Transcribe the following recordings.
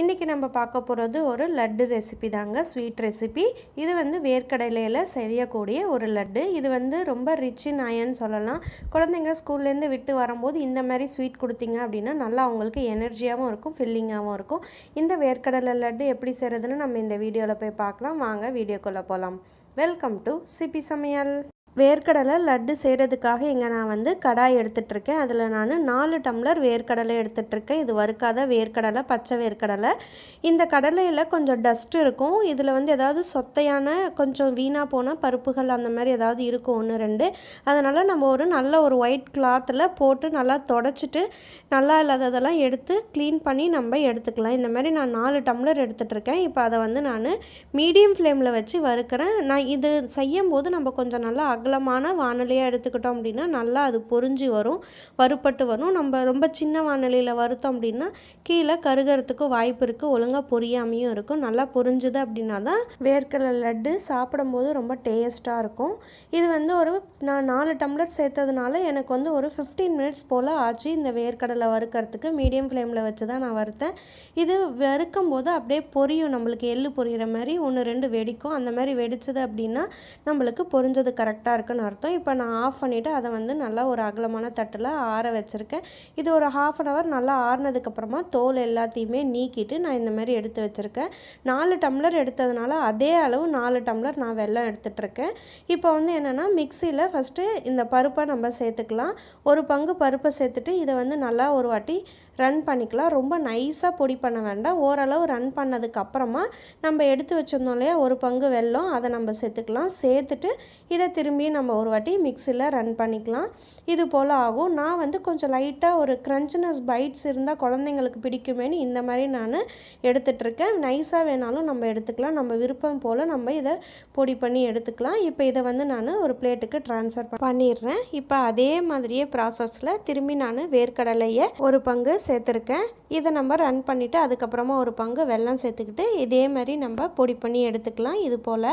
இன்றைக்கி நம்ம பார்க்க போகிறது ஒரு லட்டு ரெசிபி தாங்க. ஸ்வீட் ரெசிபி இது வந்து வேர்க்கடலையில் செய்யக்கூடிய ஒரு லட்டு. இது வந்து ரொம்ப ரிச் இன் அயன் சொல்லலாம். குழந்தைங்க ஸ்கூல்லேருந்து விட்டு வரும்போது இந்த மாதிரி ஸ்வீட் கொடுத்தீங்க அப்படின்னா நல்லா அவங்களுக்கு எனர்ஜியாகவும் இருக்கும் ஃபில்லிங்காகவும் இருக்கும். இந்த வேர்க்கடலை லட்டு எப்படி செய்கிறதுன்னு நம்ம இந்த வீடியோவில் போய் பார்க்கலாம். வாங்க வீடியோக்குள்ளே போகலாம் வெல்கம் டு சிபி சமையல். வேர்க்கடலை லட்டு செய்கிறதுக்காக இங்கே நான் வந்து கடாய் எடுத்துகிட்ருக்கேன் அதில் நான் நாலு டம்ளர் வேர்க்கடலை எடுத்துகிட்ருக்கேன் இது வறுக்காத வேர்க்கடலை பச்சை வேர்க்கடலை. இந்த கடலையில் கொஞ்சம் டஸ்ட் இருக்கும். இதில் வந்து ஏதாவது சொத்தையான கொஞ்சம் வீணாக போனால் பருப்புகள் அந்த மாதிரி ஏதாவது இருக்கும் ஒன்று ரெண்டு. அதனால் நம்ம ஒரு நல்ல ஒரு ஒயிட் கிளாத்தில் போட்டு நல்லா தொடச்சிட்டு நல்லா இல்லாததெல்லாம் எடுத்து க்ளீன் பண்ணி நம்ம எடுத்துக்கலாம். இந்த மாதிரி நான் நாலு டம்ளர் எடுத்துகிட்ருக்கேன் இப்போ அதை வந்து நான் மீடியம் ஃப்ளேமில் வச்சு வறுக்கிறேன். நான் இது செய்யும் போது நம்ம கொஞ்சம் நல்லா அகலமான வானலியாக எடுத்துக்கிட்டோம் அப்படின்னா நல்லா அது பொறிஞ்சு வரும் வறுப்பட்டு வரும். நம்ம ரொம்ப சின்ன வானலியில் வறுத்தோம் அப்படின்னா கீழே கருகிறதுக்கு வாய்ப்பு இருக்குது ஒழுங்காக பொரியாமையும் இருக்கும். நல்லா பொரிஞ்சுது அப்படின்னா தான் வேர்க்கடலை லட்டு சாப்பிடும்போது ரொம்ப டேஸ்ட்டாக இருக்கும். இது வந்து ஒரு நான் நாலு டம்ளர் சேர்த்ததுனால எனக்கு வந்து ஒரு ஃபிஃப்டீன் மினிட்ஸ் போல் ஆச்சு இந்த வேர்க்கடலை வறுக்கிறதுக்கு. மீடியம் ஃப்ளேமில் வச்சு தான் நான் வறுத்தேன். இது வறுக்கும் போது அப்படியே பொரியும் நம்மளுக்கு எள்ளு பொரியிற மாதிரி. ஒன்று ரெண்டு வெடிக்கும். அந்த மாதிரி வெடிச்சது அப்படின்னா நம்மளுக்கு பொரிஞ்சது கரெக்டாக இருக்குன்னு அர்த்தம். இப்போ நான் ஆஃப் பண்ணிவிட்டு அதை வந்து நல்லா ஒரு அகலமான தட்டில் ஆற வச்சுருக்கேன். இது ஒரு ஹாஃப் அன் ஹவர் நல்லா ஆறினதுக்கப்புறமா தோல் எல்லாத்தையுமே நீக்கிட்டு நான் இந்த மாதிரி எடுத்து வச்சுருக்கேன். நாலு டம்ளர் எடுத்ததுனால அதே அளவு நாலு டம்ளர் நான் வெள்ளம் எடுத்துகிட்ருக்கேன் இப்போ வந்து என்னென்னா மிக்சியில் ஃபஸ்ட்டு இந்த பருப்பை நம்ம சேர்த்துக்கலாம். ஒரு பங்கு பருப்பை சேர்த்துட்டு இதை வந்து நல்லா ஒரு வாட்டி ரன் பண்ணிக்கலாம். ரொம்ப நைஸாக பொடி பண்ண வேண்டாம். ஓரளவு ரன் பண்ணதுக்கப்புறமா நம்ம எடுத்து வச்சுருந்தோம் இல்லையா ஒரு பங்கு வெல்லம் அதை நம்ம சேர்த்துக்கலாம். சேர்த்துட்டு இதை திரும்பி நம்ம ஒரு வாட்டி மிக்சியில் ரன் பண்ணிக்கலாம். இது போல் ஆகும். நான் வந்து கொஞ்சம் லைட்டாக ஒரு க்ரன்ச்சினஸ் பைட்ஸ் இருந்தால் குழந்தைங்களுக்கு பிடிக்குமேனு இந்த மாதிரி நான் எடுத்துகிட்ருக்கேன் நைஸாக வேணாலும் நம்ம எடுத்துக்கலாம். நம்ம விருப்பம் போல் நம்ம இதை பொடி பண்ணி எடுத்துக்கலாம். இப்போ இதை வந்து நான் ஒரு பிளேட்டுக்கு ட்ரான்ஸ்ஃபர் பண்ணிடுறேன். இப்போ அதே மாதிரியே ப்ராசஸில் திரும்பி நான் வேர்க்கடலையை ஒரு பங்கு சேர்த்துருக்கேன். இதை நம்ம ரன் பண்ணிவிட்டு அதுக்கப்புறமா ஒரு பங்கு வெல்லம் சேர்த்துக்கிட்டு இதே மாதிரி நம்ம பொடி பண்ணி எடுத்துக்கலாம். இது போல்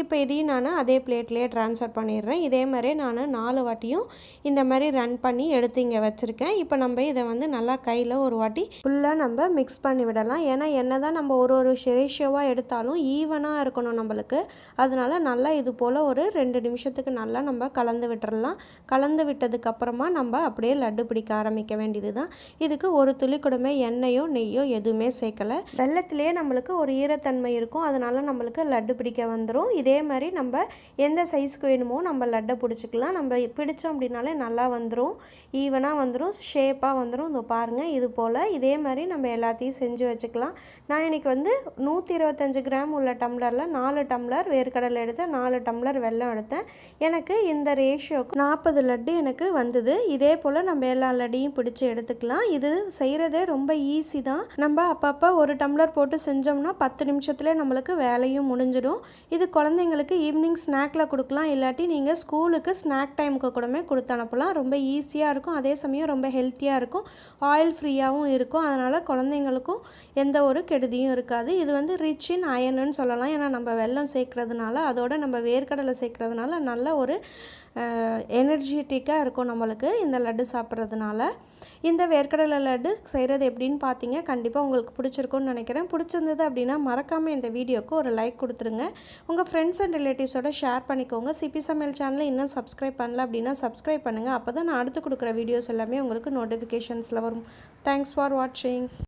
இப்போ இதையும் நான் அதே பிளேட்லேயே ட்ரான்ஸ்ஃபர் பண்ணிடுறேன். இதே மாதிரி நான் நாலு வாட்டியும் இந்த மாதிரி ரன் பண்ணி எடுத்து இங்கே வச்சுருக்கேன். இப்போ நம்ம இதை வந்து நல்லா கையில் ஒரு வாட்டி ஃபுல்லாக நம்ம மிக்ஸ் பண்ணி விடலாம். ஏன்னா என்ன தான் நம்ம ஒரு ஒரு ரேஷியோவாக எடுத்தாலும் ஈவனாக இருக்கணும் நம்மளுக்கு. அதனால நல்லா இது போல் ஒரு ரெண்டு நிமிஷத்துக்கு நல்லா நம்ம கலந்து விட்டுறலாம். கலந்து விட்டதுக்கப்புறமா நம்ம அப்படியே லட்டு பிடிக்க ஆரம்பிக்க வேண்டியது தான் இதுக்கு ஒரு துளி கூடமே எண்ணெயோ நெய்யோ எதுவுமே சேர்க்கலை. வெள்ளத்திலே நம்மளுக்கு ஒரு ஈரத்தன்மை இருக்கும். அதனால் நம்மளுக்கு லட்டு பிடிக்க வந்துடும் இதே மாதிரி நம்ம எந்த சைஸ்க்கு வேணுமோ நம்ம லட்டை பிடிச்சிக்கலாம். நம்ம பிடிச்சோம் அப்படின்னாலே நல்லா வந்துடும் ஈவனாக வந்துடும் ஷேப்பாக வந்துடும் இதோ பாருங்கள் இது போல் இதே மாதிரி நம்ம எல்லாத்தையும் செஞ்சு வச்சுக்கலாம். நான் இன்றைக்கி வந்து நூற்றி இருபத்தஞ்சு கிராம் உள்ள டம்ளரில் நாலு டம்ளர் வேர்க்கடலை எடுத்தேன். நாலு டம்ளர் வெல்லம் எடுத்தேன். எனக்கு இந்த ரேஷியோக்கு நாற்பது லட்டு எனக்கு வந்தது. இதே போல் நம்ம எல்லா லட்டையும் பிடிச்சி எடுத்துக்கலாம். இது செய்கிறதே ரொம்ப ஈஸி தான். நம்ம அப்பப்போ ஒரு டம்ளர் போட்டு செஞ்சோம்னா பத்து நிமிஷத்துலேயே நம்மளுக்கு வேலையும் முடிஞ்சிடும். இது குழந்தைங்களுக்கு ஈவினிங் ஸ்நாக்கில் கொடுக்கலாம். இல்லாட்டி நீங்கள் ஸ்கூலுக்கு ஸ்நாக் டைமுக்கு கூடமே கொடுத்து அனுப்பலாம். ரொம்ப ஈஸியாக இருக்கும். அதே சமயம் ரொம்ப ஹெல்த்தியாக இருக்கும். ஆயில் ஃப்ரீயாகவும் இருக்கும். அதனால் குழந்தைங்களுக்கும் எந்த ஒரு கெடுதியும் இருக்காது. இது வந்து ரிச் இன் அயனுன்னு சொல்லலாம். ஏன்னா நம்ம வெல்லம் சேர்க்குறதுனால அதோட நம்ம வேர்க்கடலை சேர்க்குறதுனால நல்ல ஒரு எனர்ஜெட்டிக்காக இருக்கும் நம்மளுக்கு இந்த லட்டு சாப்பிட்றதுனால. இந்த வேர்க்கடலை லட்டு செய்கிறது எப்படின்னு பார்த்தீங்க கண்டிப்பாக உங்களுக்கு பிடிச்சிருக்கும்னு நினைக்கிறேன். பிடிச்சிருந்தது அப்படின்னா மறக்காமல் இந்த வீடியோக்கு ஒரு லைக் கொடுத்துருங்க. உங்கள் ஃப்ரெண்ட்ஸ் அண்ட் ரிலேட்டிவ்ஸோட ஷேர் பண்ணிக்கோங்க. சிபி சமையல் சேனலை இன்னும் சப்ஸ்கிரைப் பண்ணல அப்படின்னா சப்ஸ்கிரைப் பண்ணுங்கள் அப்போ தான் நான் அடுத்து கொடுக்குற வீடியோஸ் எல்லாமே உங்களுக்கு நோட்டிஃபிகேஷன்ஸில் வரும். தேங்க்ஸ் ஃபார் வாட்சிங்